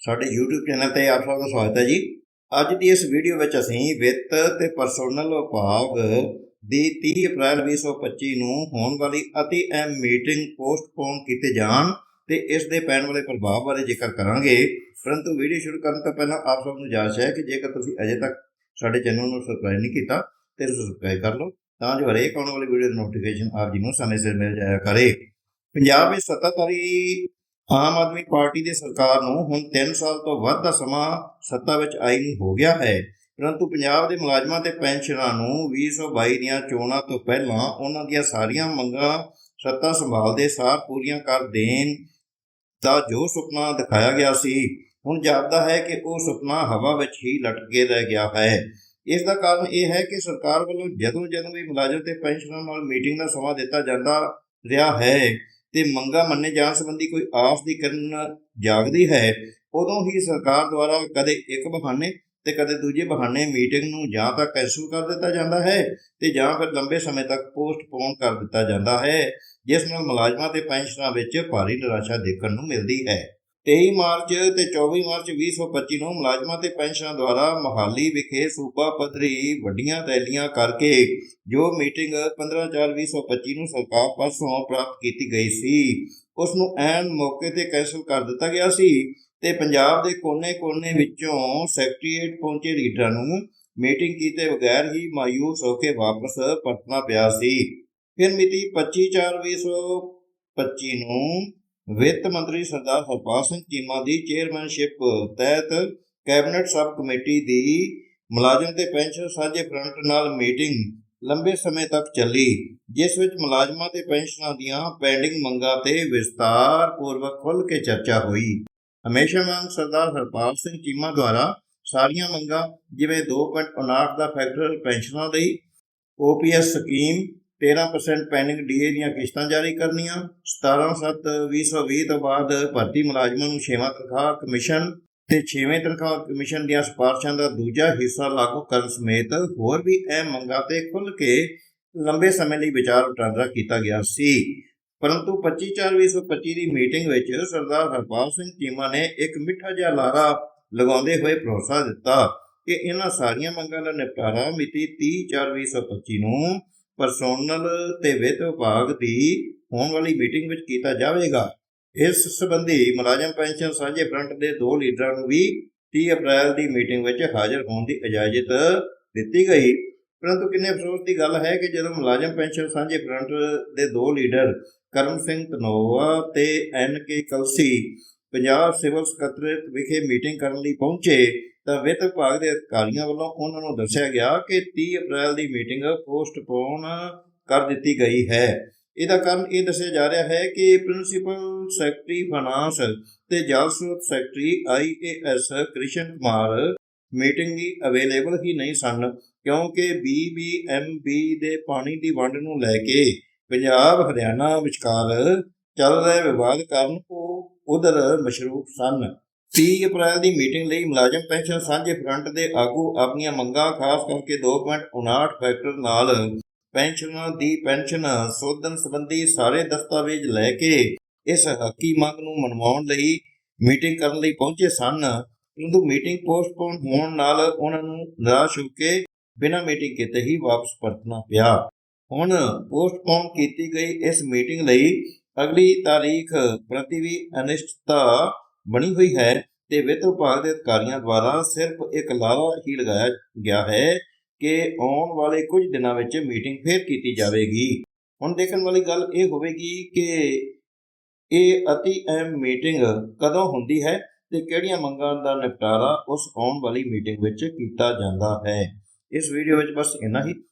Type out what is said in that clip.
ਸਾਡੇ YouTube channel ਤੇ ਆਪ ਸਭ ਦਾ ਸਵਾਗਤ ਹੈ ਜੀ। ਅੱਜ ਦੀ ਇਸ ਵੀਡੀਓ ਵਿੱਚ ਅਸੀਂ ਵਿੱਤ ਤੇ ਪਰਸੋਨਲ ਵਿਭਾਗ ਦੀ 30 ਅਪ੍ਰੈਲ 2025 ਨੂੰ ਹੋਣ ਵਾਲੀ ਅਤੀ ਅਹਿਮ ਮੀਟਿੰਗ ਪੋਸਟਪੋਨ ਕੀਤੇ ਜਾਣ ਤੇ ਇਸ ਦੇ ਪੈਣ ਵਾਲੇ ਪ੍ਰਭਾਵ ਬਾਰੇ ਜ਼ਿਕਰ ਕਰਾਂਗੇ। ਪਰੰਤੂ ਵੀਡੀਓ ਸ਼ੁਰੂ ਕਰਨ ਤੋਂ ਪਹਿਲਾਂ ਆਪ ਸਭ ਨੂੰ ਗੁਜ਼ਾਰਿਸ਼ ਹੈ ਕਿ ਜੇਕਰ ਤੁਸੀਂ ਅਜੇ ਤੱਕ ਸਾਡੇ ਚੈਨਲ ਨੂੰ ਸਬਸਕ੍ਰਾਈਬ ਨਹੀਂ ਕੀਤਾ ਤੇ ਸਬਸਕ੍ਰਾਈਬ ਕਰ ਲਓ, ਤਾਂ ਜੋ ਹਰੇਕ ਆਉਣ ਵਾਲੀ ਵੀਡੀਓ ਦੀ ਨੋਟੀਫਿਕੇਸ਼ਨ ਆਪ ਜੀ ਨੂੰ ਸਮੇਂ ਸਿਰ ਮਿਲ ਜਾਇਆ ਕਰੇ। ਪੰਜਾਬ ਵਿੱਚ ਸੱਤਾਧਾਰੀ ਆਮ ਆਦਮੀ ਪਾਰਟੀ ਦੀ ਸਰਕਾਰ ਨੂੰ ਹੁਣ 3 ਸਾਲ ਤੋਂ ਵੱਧ ਦਾ ਸਮਾਂ ਸੱਤਾ ਵਿੱਚ ਆਈ ਨੂੰ ਹੋ ਗਿਆ ਹੈ। ਪਰੰਤੂ ਪੰਜਾਬ ਦੇ ਮੁਲਾਜ਼ਮਾਂ ਤੇ ਪੈਨਸ਼ਨਰਾਂ ਨੂੰ 2022 ਦੀਆਂ ਚੋਣਾਂ ਤੋਂ ਪਹਿਲਾਂ ਉਹਨਾਂ ਦੀਆਂ ਸਾਰੀਆਂ ਮੰਗਾਂ ਸੱਤਾ ਸੰਭਾਲਦੇ ਸਾਰ ਪੂਰੀਆਂ ਕਰ ਦੇਣ ਦਾ ਜੋ ਸੁਪਨਾ ਦਿਖਾਇਆ ਗਿਆ ਸੀ। ਹੁਣ ਜਾਪਦਾ ਹੈ ਕਿ ਉਹ ਸੁਪਨਾ ਹਵਾ ਵਿੱਚ ਹੀ ਲਟਕ ਕੇ ਰਹਿ ਗਿਆ ਹੈ। ਇਸ ਦਾ ਕਾਰਨ ਇਹ ਹੈ ਕਿ ਸਰਕਾਰ ਵੱਲੋਂ ਜਦੋਂ ਜਦੋਂ ਵੀ ਮੁਲਾਜ਼ਮ ਤੇ ਪੈਨਸ਼ਨਰਾਂ ਨਾਲ ਮੀਟਿੰਗ ਦਾ ਸਮਾਂ ਦਿੱਤਾ ਜਾਂਦਾ ਰਿਹਾ ਹੈ ਤੇ ਮੰਗਾ ਮੰਨੇ ਜਾਣ ਸੰਬੰਧੀ ਕੋਈ ਆਸ ਦੀ ਕਰਨ ਜਾਗਦੀ ਹੈ, ਉਦੋਂ ਹੀ ਸਰਕਾਰ ਦੁਆਰਾ ਕਦੇ ਇੱਕ ਬਹਾਨੇ ਤੇ ਕਦੇ ਦੂਜੇ ਬਹਾਨੇ ਮੀਟਿੰਗ ਨੂੰ ਜਾਂ ਤਾਂ ਕੈਂਸਲ ਕਰ ਦਿੱਤਾ ਜਾਂਦਾ ਹੈ ਤੇ ਜਾਂ ਫਿਰ ਲੰਬੇ ਸਮੇਂ ਤੱਕ ਪੋਸਟਪੋਨ ਕਰ ਦਿੱਤਾ ਜਾਂਦਾ ਹੈ, ਜਿਸ ਨਾਲ ਮੁਲਾਜ਼ਮਾਂ ਤੇ ਪੈਨਸ਼ਨਰਾਂ ਵਿੱਚ ਭਾਰੀ ਨਿਰਾਸ਼ਾ ਦੇਖਣ ਨੂੰ ਮਿਲਦੀ ਹੈ। 23 ਮਾਰਚ ਤੇ 24 ਮਾਰਚ 2025 ਨੂੰ ਮੁਲਾਜ਼ਮਾਂ ਤੇ ਪੈਨਸ਼ਨਾਂ ਦੁਆਰਾ ਮਹਾਲੀ ਵਿਖੇ ਸੂਬਾ ਪੱਧਰੀ ਵੱਡੀਆਂ ਰੈਲੀਆਂ ਕਰਕੇ ਜੋ ਮੀਟਿੰਗ 15/4/2025 ਨੂੰ ਸਰਕਾਰ ਪਾਸੋਂ ਪ੍ਰਾਪਤ ਕੀਤੀ ਗਈ ਸੀ, ਉਸ ਨੂੰ ਐਨ ਮੌਕੇ ਤੇ ਕੈਂਸਲ ਕਰ ਦਿੱਤਾ ਗਿਆ ਸੀ ਤੇ ਪੰਜਾਬ ਦੇ ਕੋਨੇ-ਕੋਨੇ ਵਿੱਚੋਂ ਸੈਕਟਰੀਏਟ ਪਹੁੰਚੇ ਲੀਡਰਾਂ ਨੂੰ ਮੀਟਿੰਗ ਕੀਤੇ ਬਗੈਰ ਹੀ ਮਾਯੂਸ ਹੋ ਕੇ ਵਾਪਸ ਪਰਤਣਾ ਪਿਆ ਸੀ। ਫਿਰ ਮਿਤੀ 25/4/2025 ਨੂੰ ਵਿੱਤ ਮੰਤਰੀ ਸਰਦਾਰ ਹਰਪਾਲ ਸਿੰਘ ਚੀਮਾ ਦੀ ਚੇਅਰਮੈਨਸ਼ਿਪ ਤਹਿਤ ਕੈਬਨਿਟ ਸਬ ਕਮੇਟੀ ਦੀ ਮੁਲਾਜ਼ਮ ਤੇ ਪੈਨਸ਼ਨ ਸਾਂਝੇ ਫਰੰਟ ਨਾਲ ਮੀਟਿੰਗ ਲੰਬੇ ਸਮੇਂ ਤੱਕ ਚੱਲੀ, ਜਿਸ ਵਿੱਚ ਮੁਲਾਜ਼ਮਾਂ ਤੇ ਪੈਨਸ਼ਨਾਂ ਦੀਆਂ ਪੈਂਡਿੰਗ ਮੰਗਾਂ ਤੇ ਵਿਸਤਾਰ ਪੂਰਵਕ ਖੁੱਲ੍ਹ ਕੇ ਚਰਚਾ ਹੋਈ। ਹਮੇਸ਼ਾ ਮੰਗ ਸਰਦਾਰ ਹਰਪਾਲ ਸਿੰਘ ਚੀਮਾ ਦੁਆਰਾ ਸਾਰੀਆਂ ਮੰਗਾਂ ਜਿਵੇਂ 2.59 ਦਾ ਫੈਕਟਰ ਪੈਨਸ਼ਨਾਂ ਲਈ ਓਪੀਐਸ ਸਕੀਮ 13% ਪੈਂਡਿੰਗ ਡੀਏ ਦੀਆਂ ਕਿਸ਼ਤਾਂ ਜਾਰੀ ਕਰਨੀਆਂ 17/7/2020 ਤੋਂ ਬਾਅਦ ਭਰਤੀ ਮੁਲਾਜ਼ਮਾਂ ਨੂੰ ਛੇਵਾਂ ਤਨਖਾਹ ਕਮਿਸ਼ਨ ਤੇ ਛੇਵੇਂ ਤਨਖਾਹ ਕਮਿਸ਼ਨ ਦੀਆਂ ਸਿਫਾਰਸ਼ਾਂ ਦਾ ਦੂਜਾ ਹਿੱਸਾ ਲਾਗੂ ਕਰਨ ਸਮੇਤ ਹੋਰ ਵੀ ਅਹਿਮ ਮੰਗਾਂ ਤੇ ਖੁੱਲ੍ਹ ਕੇ ਲੰਬੇ ਸਮੇਂ ਲਈ ਵਿਚਾਰ ਵਟਾਂਦਰਾ ਕੀਤਾ ਗਿਆ ਸੀ। ਪਰੰਤੂ 25/4/2025 ਦੀ ਮੀਟਿੰਗ ਵਿੱਚ ਸਰਦਾਰ ਹਰਪਾਲ ਸਿੰਘ ਚੀਮਾ ਨੇ ਇੱਕ ਮਿੱਠਾ ਜਿਹਾ ਲਾਰਾ ਲਗਾਉਂਦੇ ਹੋਏ ਭਰੋਸਾ ਦਿੱਤਾ ਕਿ ਇਹਨਾਂ ਸਾਰੀਆਂ ਮੰਗਾਂ ਦਾ ਨਿਪਟਾਰਾ ਮਿਤੀ 30/4/2025 ਨੂੰ ਪਰਸੋਨਲ ਤੇ ਵਿੱਤ ਵਿਭਾਗ ਦੀ ਹੋਣ ਵਾਲੀ ਮੀਟਿੰਗ ਵਿੱਚ ਕੀਤਾ ਜਾਵੇਗਾ। ਇਸ ਸੰਬੰਧੀ ਮੁਲਾਜ਼ਮ ਪੈਨਸ਼ਨ ਸਾਂਝੇ ਫਰੰਟ ਦੇ ਦੋ ਲੀਡਰਾਂ ਨੂੰ ਵੀ 30 ਅਪ੍ਰੈਲ ਦੀ ਮੀਟਿੰਗ ਵਿੱਚ ਹਾਜ਼ਰ ਹੋਣ ਦੀ ਇਜਾਜ਼ਤ ਦਿੱਤੀ ਗਈ। ਪਰੰਤੂ ਕਿੰਨੇ ਅਫਸੋਸ ਦੀ ਗੱਲ ਹੈ ਕਿ ਜਦੋਂ ਮੁਲਾਜ਼ਮ ਪੈਨਸ਼ਨ ਸਾਂਝੇ ਫਰੰਟ ਦੇ ਦੋ ਲੀਡਰ ਕਰਮ ਸਿੰਘ ਧਨੋਆ ਤੇ N K Kalsi Punjab civil secretariat ਵਿਖੇ ਮੀਟਿੰਗ ਕਰਨ ਲਈ ਪਹੁੰਚੇ ਤਾਂ ਵਿੱਤ ਵਿਭਾਗ ਦੇ ਅਧਿਕਾਰੀਆਂ ਵੱਲੋਂ ਉਹਨਾਂ ਨੂੰ ਦੱਸਿਆ ਗਿਆ ਕਿ 30 ਅਪ੍ਰੈਲ ਦੀ ਮੀਟਿੰਗ ਪੋਸਟਪੋਨ ਕਰ ਦਿੱਤੀ ਗਈ ਹੈ। ਇਹਦਾ ਕਾਰਨ ਇਹ ਦੱਸਿਆ ਜਾ ਰਿਹਾ ਹੈ ਕਿ ਪ੍ਰਿੰਸੀਪਲ ਸੈਕਟਰੀ ਫਾਈਨਾਂਸ ਤੇ ਜਲ ਸਰੋਤ secretary IAS Krishan Kumar meeting ਦੀ ਅਵੇਲੇਬਲ ਹੀ ਨਹੀਂ ਸਨ ਕਿਉਂਕਿ ਬੀਬੀਐਮਬੀ ਦੇ ਪਾਣੀ ਦੀ ਵੰਡ ਨੂੰ ਲੈ ਕੇ ਪੰਜਾਬ, ਹਰਿਆਣਾ ਵਿਚਕਾਰ ਚੱਲ ਰਹੇ ਵਿਵਾਦ ਕਾਰਨ ਉਹ ਉਧਰ ਮਸ਼ਰੂਫ ਸਨ। 30 ਅਪ੍ਰੈਲ ਦੀ ਮੀਟਿੰਗ ਲਈ ਮੁਲਾਜ਼ਮ ਪੈਨਸ਼ਨ ਸਾਂਝੇ ਫਰੰਟ ਦੇ ਆਗੂ ਆਪਣੀਆਂ ਮੰਗਾਂ, ਖਾਸ ਕਰਕੇ 2.59 ਫੈਕਟਰ ਨਾਲ ਪੈਨਸ਼ਨਾਂ ਦੀ ਪੈਨਸ਼ਨ ਸੋਧਨ ਸੰਬੰਧੀ ਸਾਰੇ ਦਸਤਾਵੇਜ਼ ਲੈ ਕੇ ਇਸ ਹੱਕੀ ਮੰਗ ਨੂੰ ਮਨਵਾਉਣ ਲਈ ਮੀਟਿੰਗ ਕਰਨ ਲਈ ਪਹੁੰਚੇ ਸਨ। ਪਰੰਤੂ ਮੀਟਿੰਗ ਪੋਸਟਪੋਨ ਹੋਣ ਨਾਲ ਉਹਨਾਂ ਨੂੰ ਨਿਰਾਸ਼ ਹੋ ਕੇ ਬਿਨਾਂ ਮੀਟਿੰਗ ਕੀਤੇ ਹੀ ਵਾਪਸ ਪਰਤਣਾ ਪਿਆ। ਹੁਣ ਪੋਸਟਪੋਨ ਕੀਤੀ ਗਈ ਇਸ ਮੀਟਿੰਗ ਲਈ ਅਗਲੀ ਤਾਰੀਖ ਪ੍ਰਤੀ ਵੀ ਅਨਿਸ਼ਚਿਤਤਾ ਬਣੀ ਹੋਈ ਹੈ ਤੇ ਵਿੱਤ ਵਿਭਾਗ ਦੇ ਅਧਿਕਾਰੀਆਂ ਦੁਆਰਾ ਸਿਰਫ ਇੱਕ ਲਾਰਾ ਹੀ ਲਗਾਇਆ ਗਿਆ ਹੈ ਕਿ ਆਉਣ ਵਾਲੇ ਕੁਝ ਦਿਨਾਂ ਵਿੱਚ ਮੀਟਿੰਗ ਫੇਰ ਕੀਤੀ ਜਾਵੇਗੀ। ਹੁਣ ਦੇਖਣ ਵਾਲੀ ਗੱਲ ਇਹ ਹੋਵੇਗੀ ਕਿ ਇਹ ਅਤੀ ਅਹਿਮ ਮੀਟਿੰਗ ਕਦੋਂ ਹੁੰਦੀ ਹੈ ਤੇ ਕਿਹੜੀਆਂ ਮੰਗਾਂ ਦਾ ਨਿਪਟਾਰਾ ਉਸ ਆਉਣ ਵਾਲੀ ਮੀਟਿੰਗ ਵਿੱਚ ਕੀਤਾ ਜਾਂਦਾ ਹੈ। ਇਸ ਵੀਡੀਓ ਵਿੱਚ ਬਸ ਇੰਨਾ ਹੀ।